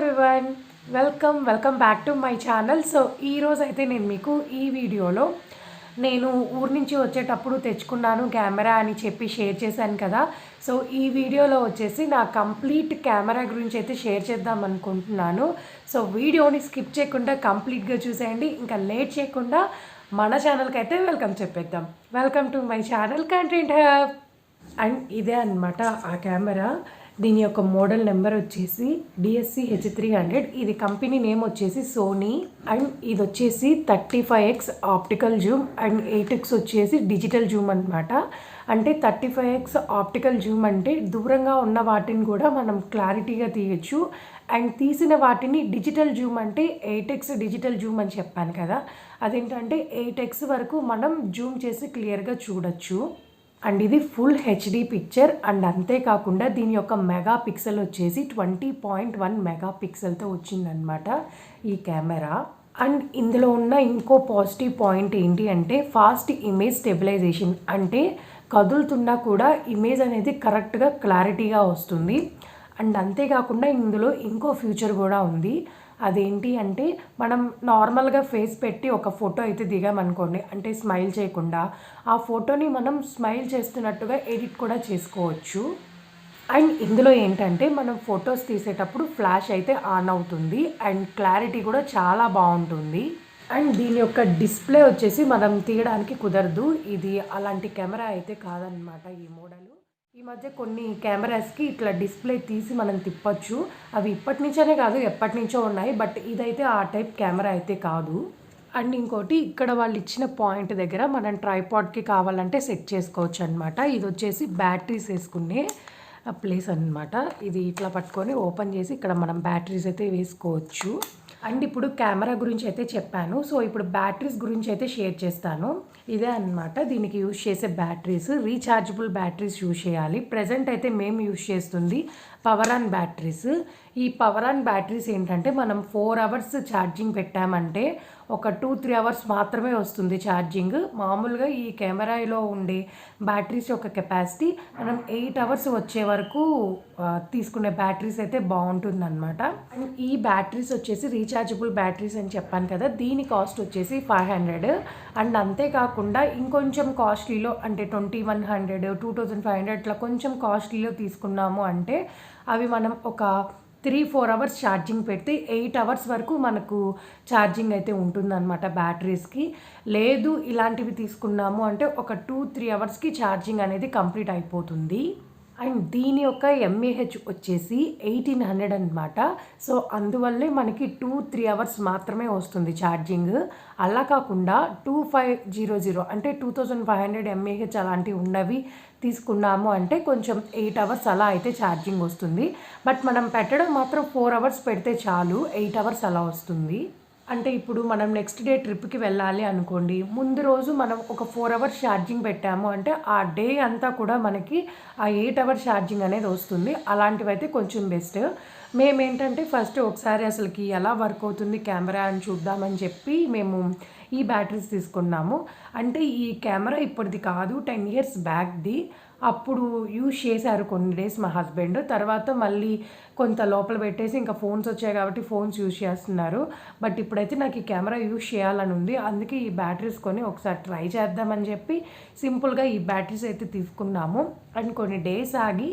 Everyone welcome welcome back to my channel so ఈరోజు అయితే నేను మీకు ఈ వీడియోలో నేను ఊరి నుంచి వచ్చేటప్పుడు తెచ్చుకున్నాను కెమెరా అని చెప్పి షేర్ చేశాను కదా. సో ఈ వీడియోలో వచ్చేసి నా కంప్లీట్ కెమెరా గురించి అయితే షేర్ చేద్దాం అనుకుంటున్నాను. సో వీడియోని స్కిప్ చేయకుండా కంప్లీట్గా చూసేయండి. ఇంకా లేట్ చేయకుండా మన ఛానల్కి అయితే వెల్కమ్ చెప్పేద్దాం. Welcome to my channel content hub and ఇదే అనమాట ఆ కెమెరా. దీని యొక్క మోడల్ నెంబర్ వచ్చేసి డిఎస్సి హెచ్ త్రీ హండ్రెడ్ ఇది కంపెనీ నేమ్ వచ్చేసి సోనీ అండ్ ఇది వచ్చేసి thirty five X optical zoom and eight X వచ్చేసి డిజిటల్ జూమ్ అనమాట అంటే thirty five X optical zoom అంటే దూరంగా ఉన్న వాటిని కూడా మనం క్లారిటీగా తీయచ్చు. అండ్ తీసిన వాటిని డిజిటల్ జూమ్ అంటే ఎయిట్ ఎక్స్ డిజిటల్ జూమ్ అని చెప్పాను కదా. అదేంటంటే ఎయిట్ ఎక్స్ వరకు మనం జూమ్ చేసి క్లియర్గా చూడొచ్చు. అండ్ ఇది ఫుల్ హెచ్డి పిక్చర్ అండ్ అంతేకాకుండా దీని యొక్క మెగా పిక్సెల్ వచ్చేసి ట్వంటీ పాయింట్ వన్ మెగా పిక్సెల్తో వచ్చిందనమాట ఈ కెమెరా. అండ్ ఇందులో ఉన్న ఇంకో పాజిటివ్ పాయింట్ ఏంటి అంటే ఫాస్ట్ ఇమేజ్ స్టెబిలైజేషన్ అంటే కదులుతున్నా కూడా ఇమేజ్ అనేది కరెక్ట్గా క్లారిటీగా వస్తుంది. అండ్ అంతేకాకుండా ఇందులో ఇంకో ఫ్యూచర్ కూడా ఉంది. అదేంటి అంటే మనం నార్మల్గా ఫేస్ పెట్టి ఒక ఫోటో అయితే దిగామనుకోండి అంటే స్మైల్ చేయకుండా ఆ ఫోటోని మనం స్మైల్ చేస్తున్నట్టుగా ఎడిట్ కూడా చేసుకోవచ్చు. అండ్ ఇందులో ఏంటంటే మనం ఫొటోస్ తీసేటప్పుడు ఫ్లాష్ అయితే ఆన్ అవుతుంది అండ్ క్లారిటీ కూడా చాలా బాగుంటుంది. అండ్ దీని యొక్క డిస్ప్లే వచ్చేసి మనం తీయడానికి కుదరదు. ఇది అలాంటి కెమెరా అయితే కాదనమాట ఈ మోడల్. ఈ మధ్య కొన్ని కెమెరాస్కి ఇట్లా డిస్ప్లే తీసి మనం తిప్పచ్చు. అవి ఇప్పటి నుంచనే కాదు ఎప్పటి నుంచో ఉన్నాయి. బట్ ఇదైతే ఆ టైప్ కెమెరా అయితే కాదు. అండ్ ఇంకోటి ఇక్కడ వాళ్ళు ఇచ్చిన పాయింట్ దగ్గర మనం ట్రైపాడ్కి కావాలంటే సెట్ చేసుకోవచ్చు అనమాట ఇది వచ్చేసి బ్యాటరీస్ వేసుకునే ప్లేస్ అనమాట ఇది ఇట్లా పట్టుకొని ఓపెన్ చేసి ఇక్కడ మనం బ్యాటరీస్ అయితే వేసుకోవచ్చు. అండ్ ఇప్పుడు కెమెరా గురించి అయితే చెప్పాను. సో ఇప్పుడు బ్యాటరీస్ గురించి అయితే షేర్ చేస్తాను. ఇదే అనమాట దీనికి యూజ్ చేసే బ్యాటరీస్ రీఛార్జబుల్ బ్యాటరీస్ యూజ్ చేయాలి. ప్రజెంట్ అయితే మేము యూజ్ చేస్తుంది పవర్ ఆన్ బ్యాటరీస్. ఈ పవర్ ఆన్ బ్యాటరీస్ ఏంటంటే మనం ఫోర్ అవర్స్ ఛార్జింగ్ పెట్టామంటే ఒక టూ త్రీ అవర్స్ మాత్రమే వస్తుంది ఛార్జింగ్. మామూలుగా ఈ కెమెరాలో ఉండే బ్యాటరీస్ యొక్క కెపాసిటీ మనం ఎయిట్ అవర్స్ వచ్చే వరకు తీసుకునే బ్యాటరీస్ అయితే బాగుంటుంది అనమాట అండ్ ఈ బ్యాటరీస్ వచ్చేసి రీఛార్జబుల్ బ్యాటరీస్ అని చెప్పాను కదా దీని కాస్ట్ వచ్చేసి ఫైవ్ హండ్రెడ్. అండ్ అంతేకాకుండా ఇంకొంచెం కాస్ట్లీలో అంటే twenty one hundred two thousand five hundred ఇట్లా కొంచెం కాస్ట్లీలో తీసుకున్నాము అంటే అవి మనం ఒక త్రీ ఫోర్ అవర్స్ ఛార్జింగ్ పెడితే ఎయిట్ అవర్స్ వరకు మనకు ఛార్జింగ్ అయితే ఉంటుందన్నమాట బ్యాటరీస్కి. లేదు ఇలాంటివి తీసుకున్నాము అంటే ఒక టూ త్రీ అవర్స్కి ఛార్జింగ్ అనేది కంప్లీట్ అయిపోతుంది. అండ్ దీని యొక్క ఎంఏహెచ్ వచ్చేసి ఎయిటీన్ హండ్రెడ్ అనమాట సో అందువల్లే మనకి టూ త్రీ అవర్స్ మాత్రమే వస్తుంది ఛార్జింగ్. అలా కాకుండా టూ ఫైవ్ జీరో జీరో అంటే two thousand five hundred mAh అలాంటివి ఉన్నవి తీసుకున్నాము అంటే కొంచెం ఎయిట్ అవర్స్ అలా అయితే ఛార్జింగ్ వస్తుంది. బట్ మనం పెట్టడం మాత్రం ఫోర్ అవర్స్ పెడితే చాలు ఎయిట్ అవర్స్ అలా వస్తుంది. అంటే ఇప్పుడు మనం నెక్స్ట్ డే ట్రిప్కి వెళ్ళాలి అనుకోండి ముందు రోజు మనం ఒక ఫోర్ అవర్స్ ఛార్జింగ్ పెట్టాము అంటే ఆ డే అంతా కూడా మనకి ఆ ఎయిట్ అవర్స్ ఛార్జింగ్ అనేది వస్తుంది. అలాంటివి అయితే కొంచెం బెస్ట్ మేమేంటంటే ఫస్ట్ ఒకసారి అసలుకి ఎలా వర్క్ అవుతుంది కెమెరా అని చూద్దామని చెప్పి మేము ఈ బ్యాటరీస్ తీసుకున్నాము. అంటే ఈ కెమెరా ఇప్పటిది కాదు టెన్ ఇయర్స్ బ్యాక్ది. అప్పుడు యూజ్ చేశారు కొన్ని డేస్ మా హస్బెండ్. తర్వాత మళ్ళీ కొంత లోపల పెట్టేసి ఇంకా ఫోన్స్ వచ్చాయి కాబట్టి ఫోన్స్ యూజ్ చేస్తున్నారు. బట్ ఇప్పుడైతే నాకు ఈ కెమెరా యూజ్ చేయాలని ఉంది. అందుకే ఈ బ్యాటరీస్ కొని ఒకసారి ట్రై చేద్దామని చెప్పి సింపుల్గా ఈ బ్యాటరీస్ అయితే తీసుకున్నాము. అండ్ కొన్ని డేస్ ఆగి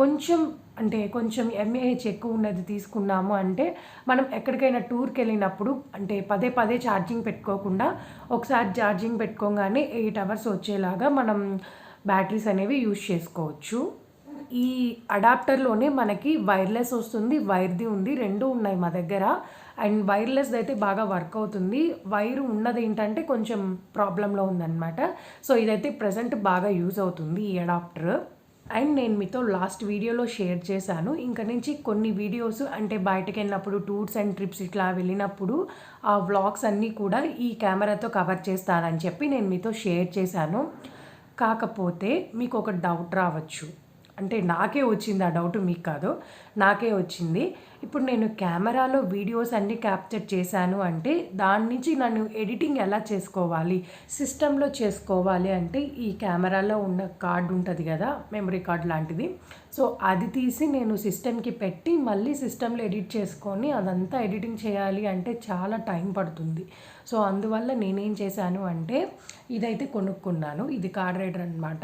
కొంచెం అంటే కొంచెం ఎంఏహెచ్ ఎక్కువ ఉన్నది తీసుకున్నాము అంటే మనం ఎక్కడికైనా టూర్కి వెళ్ళినప్పుడు అంటే పదే పదే ఛార్జింగ్ పెట్టుకోకుండా ఒకసారి ఛార్జింగ్ పెట్టుకోగానే ఎయిట్ అవర్స్ వచ్చేలాగా మనం బ్యాటరీస్ అనేవి యూజ్ చేసుకోవచ్చు. ఈ అడాప్టర్లోనే మనకి వైర్లెస్ వస్తుంది వైర్ది ఉంది రెండు ఉన్నాయి మా దగ్గర. అండ్ వైర్లెస్ అయితే బాగా వర్క్ అవుతుంది. వైర్ ఉన్నది ఏంటంటే కొంచెం ప్రాబ్లంలో ఉందన్నమాట. సో ఇదైతే ప్రజెంట్ బాగా యూజ్ అవుతుంది ఈ అడాప్టర్. అండ్ నేను మీతో లాస్ట్ వీడియోలో షేర్ చేశాను. ఇంకా నుంచి కొన్ని వీడియోస్ అంటే బయటకు వెళ్ళినప్పుడు టూర్స్ అండ్ ట్రిప్స్ ఇట్లా వెళ్ళినప్పుడు ఆ వ్లాగ్స్ అన్నీ కూడా ఈ కెమెరాతో కవర్ చేస్తానని చెప్పి నేను మీతో షేర్ చేశాను. కాకపోతే మీకు ఒక డౌట్ రావచ్చు. అంటే నాకే వచ్చింది ఆ డౌట్ మీకు కాదు నాకే వచ్చింది. ఇప్పుడు నేను కెమెరాలో వీడియోస్ అన్నీ క్యాప్చర్ చేశాను అంటే దాని నుంచి నన్ను ఎడిటింగ్ ఎలా చేసుకోవాలి సిస్టంలో చేసుకోవాలి అంటే ఈ కెమెరాలో ఉన్న కార్డు ఉంటుంది కదా మెమరీ కార్డ్ లాంటిది సో అది తీసి నేను సిస్టమ్కి పెట్టి మళ్ళీ సిస్టంలో ఎడిట్ చేసుకొని అదంతా ఎడిటింగ్ చేయాలి అంటే చాలా టైం పడుతుంది. సో అందువల్ల నేనేం చేశాను అంటే ఇదైతే కొనుక్కున్నాను. ఇది కార్డ్ రైడర్ అనమాట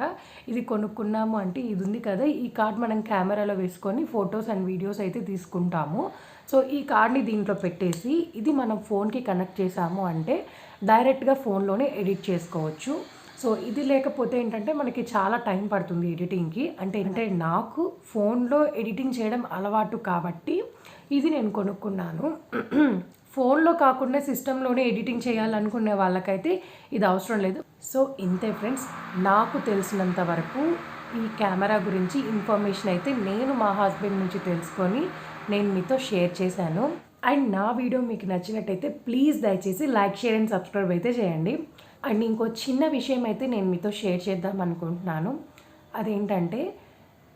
ఇది కొనుక్కున్నాము అంటే ఇది ఉంది కదా ఈ కార్డ్ మనం కెమెరాలో వేసుకొని ఫొటోస్ అండ్ వీడియోస్ అయితే తీసుకుంటాము. సో ఈ కార్డ్ని దీంట్లో పెట్టేసి ఇది మనం ఫోన్కి కనెక్ట్ చేసాము అంటే డైరెక్ట్గా ఫోన్లోనే ఎడిట్ చేసుకోవచ్చు. సో ఇది లేకపోతే ఏంటంటే మనకి చాలా టైం పడుతుంది ఎడిటింగ్కి. అంటే అంటే నాకు ఫోన్లో ఎడిటింగ్ చేయడం అలవాటు కాబట్టి ఇది నేను కొనుక్కున్నాను. ఫోన్లో కాకుండా సిస్టంలోనే ఎడిటింగ్ చేయాలనుకునే వాళ్ళకైతే ఇది అవసరం లేదు. సో ఇంతే ఫ్రెండ్స్ నాకు తెలిసినంత వరకు ఈ కెమెరా గురించి ఇన్ఫర్మేషన్ అయితే నేను మా హస్బెండ్ నుంచి తెలుసుకొని నేను మీతో షేర్ చేశాను. అండ్ నా వీడియో మీకు నచ్చినట్టయితే ప్లీజ్ దయచేసి లైక్ షేర్ అండ్ సబ్స్క్రైబ్ అయితే చేయండి. అండ్ ఇంకో చిన్న విషయం అయితే నేను మీతో షేర్ చేద్దాం అనుకుంటున్నాను. అదేంటంటే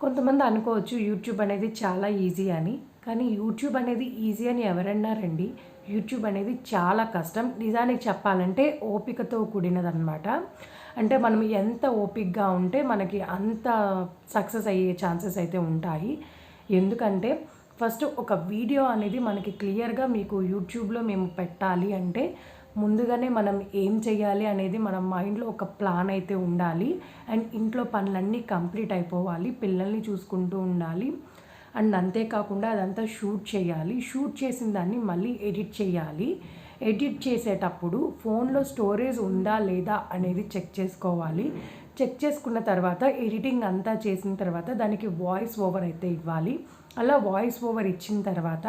కొంతమంది అనుకోవచ్చు యూట్యూబ్ అనేది చాలా ఈజీ అని కానీ యూట్యూబ్ అనేది ఈజీ అని ఎవరన్నారండి యూట్యూబ్ అనేది చాలా కష్టం. నిజానికి చెప్పాలంటే ఓపికతో కూడినదనమాట అంటే మనం ఎంత ఓపికగా ఉంటే మనకి అంత సక్సెస్ అయ్యే ఛాన్సెస్ అయితే ఉంటాయి. ఎందుకంటే ఫస్ట్ ఒక వీడియో అనేది మనకి క్లియర్గా మీకు యూట్యూబ్లో మేము పెట్టాలి అంటే ముందుగానే మనం ఏం చేయాలి అనేది మన మైండ్లో ఒక ప్లాన్ అయితే ఉండాలి. అండ్ ఇంట్లో పనులన్నీ కంప్లీట్ అయిపోవాలి. పిల్లల్ని చూసుకుంటూ ఉండాలి. అండ్ అంతేకాకుండా అదంతా షూట్ చేయాలి. షూట్ చేసిన దాన్ని మళ్ళీ ఎడిట్ చేయాలి. ఎడిట్ చేసేటప్పుడు ఫోన్లో స్టోరేజ్ ఉందా లేదా అనేది చెక్ చేసుకోవాలి. చెక్ చేసుకున్న తర్వాత ఎడిటింగ్ అంతా చేసిన తర్వాత దానికి వాయిస్ ఓవర్ అయితే ఇవ్వాలి. అలా వాయిస్ ఓవర్ ఇచ్చిన తర్వాత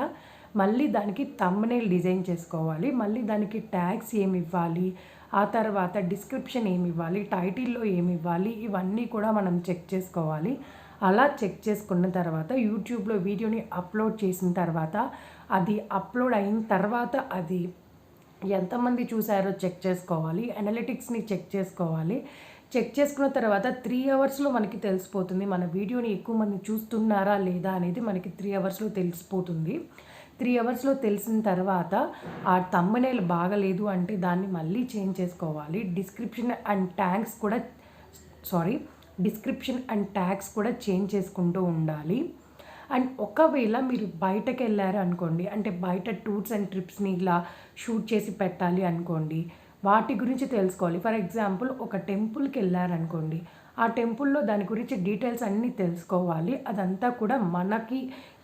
మళ్ళీ దానికి తమ్నేల్ డిజైన్ చేసుకోవాలి మళ్ళీ దానికి ట్యాగ్స్ ఏమి ఇవ్వాలి ఆ తర్వాత డిస్క్రిప్షన్ ఏమి ఇవ్వాలి టైటిల్లో ఏమి ఇవ్వాలి ఇవన్నీ కూడా మనం చెక్ చేసుకోవాలి. అలా చెక్ చేసుకున్న తర్వాత యూట్యూబ్లో వీడియోని అప్లోడ్ చేసిన తర్వాత అది అప్లోడ్ అయిన తర్వాత అది ఎంతమంది చూసారో చెక్ చేసుకోవాలి అనలిటిక్స్ని చెక్ చేసుకోవాలి. చెక్ చేసుకున్న తర్వాత త్రీ అవర్స్లో మనకి తెలిసిపోతుంది మన వీడియోని ఎక్కువ మంది చూస్తున్నారా లేదా అనేది మనకి త్రీ అవర్స్లో తెలిసిపోతుంది. త్రీ అవర్స్లో తెలిసిన తర్వాత ఆ తమ్మనేలు బాగలేదు అంటే దాన్ని మళ్ళీ చేంజ్ చేసుకోవాలి. డిస్క్రిప్షన్ అండ్ ట్యాగ్స్ కూడా సారీ డిస్క్రిప్షన్ అండ్ ట్యాగ్స్ కూడా చేంజ్ చేసుకుంటూ ఉండాలి. అండ్ ఒకవేళ మీరు బయటకు వెళ్ళారు అనుకోండి అంటే బయట టూర్స్ అండ్ ట్రిప్స్ని ఇలా షూట్ చేసి పెట్టాలి అనుకోండి వాటి గురించి తెలుసుకోవాలి. ఫర్ ఎగ్జాంపుల్ ఒక టెంపుల్కి వెళ్ళారనుకోండి ఆ టెంపుల్లో దాని గురించి డీటెయిల్స్ అన్నీ తెలుసుకోవాలి. అదంతా కూడా మనకి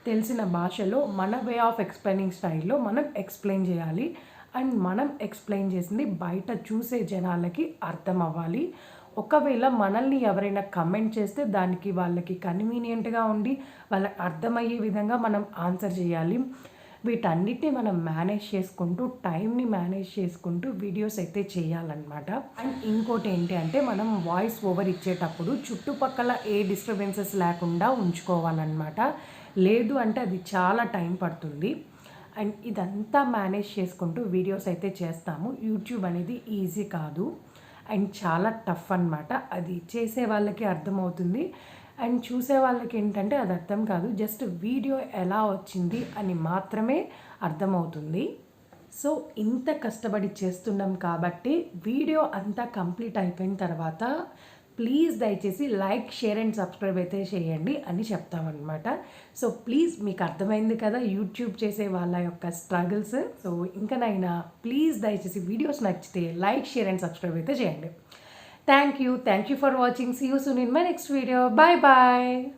తెలిసిన భాషలో మన వే ఆఫ్ ఎక్స్ప్లెయినింగ్ స్టైల్లో మనం ఎక్స్ప్లెయిన్ చేయాలి. అండ్ మనం ఎక్స్ప్లెయిన్ చేసింది బయట చూసే జనాలకి అర్థం అవ్వాలి. ఒకవేళ మనల్ని ఎవరైనా కమెంట్ చేస్తే దానికి వాళ్ళకి కన్వీనియంట్గా ఉండి వాళ్ళకి అర్థమయ్యే విధంగా మనం ఆన్సర్ చేయాలి. వీటన్నిటిని మనం మేనేజ్ చేసుకుంటూ టైంని మేనేజ్ చేసుకుంటూ వీడియోస్ అయితే చేయాలన్నమాట. అండ్ ఇంకోటి ఏంటి అంటే మనం వాయిస్ ఓవర్ ఇచ్చేటప్పుడు చుట్టుపక్కల ఏ డిస్టర్బెన్సెస్ లేకుండా ఉంచుకోవాలన్నమాట. లేదు అంటే అది చాలా టైం పడుతుంది. అండ్ ఇదంతా మేనేజ్ చేసుకుంటూ వీడియోస్ అయితే చేస్తాము. యూట్యూబ్ అనేది ఈజీ కాదు. అండ్ చాలా టఫ్ అనమాట అది చేసే వాళ్ళకి అర్థమవుతుంది. అండ్ చూసే వాళ్ళకి ఏంటంటే అది అర్థం కాదు. జస్ట్ వీడియో ఎలా వచ్చింది అని మాత్రమే అర్థమవుతుంది. సో ఇంత కష్టపడి చేస్తున్నాం కాబట్టి వీడియో అంతా కంప్లీట్ అయిపోయిన తర్వాత ప్లీజ్ దయచేసి లైక్ షేర్ అండ్ సబ్స్క్రైబ్ అయితే చేయండి అని చెప్తామన్నమాట. సో ప్లీజ్ మీకు అర్థమైంది కదా యూట్యూబ్ చేసే వాళ్ళ యొక్క స్ట్రగుల్స్. సో ఇంకనైనా ప్లీజ్ దయచేసి వీడియోస్ నచ్చితే లైక్ షేర్ అండ్ సబ్స్క్రైబ్ అయితే చేయండి. Thank you thank you for watching see you soon in my next video bye bye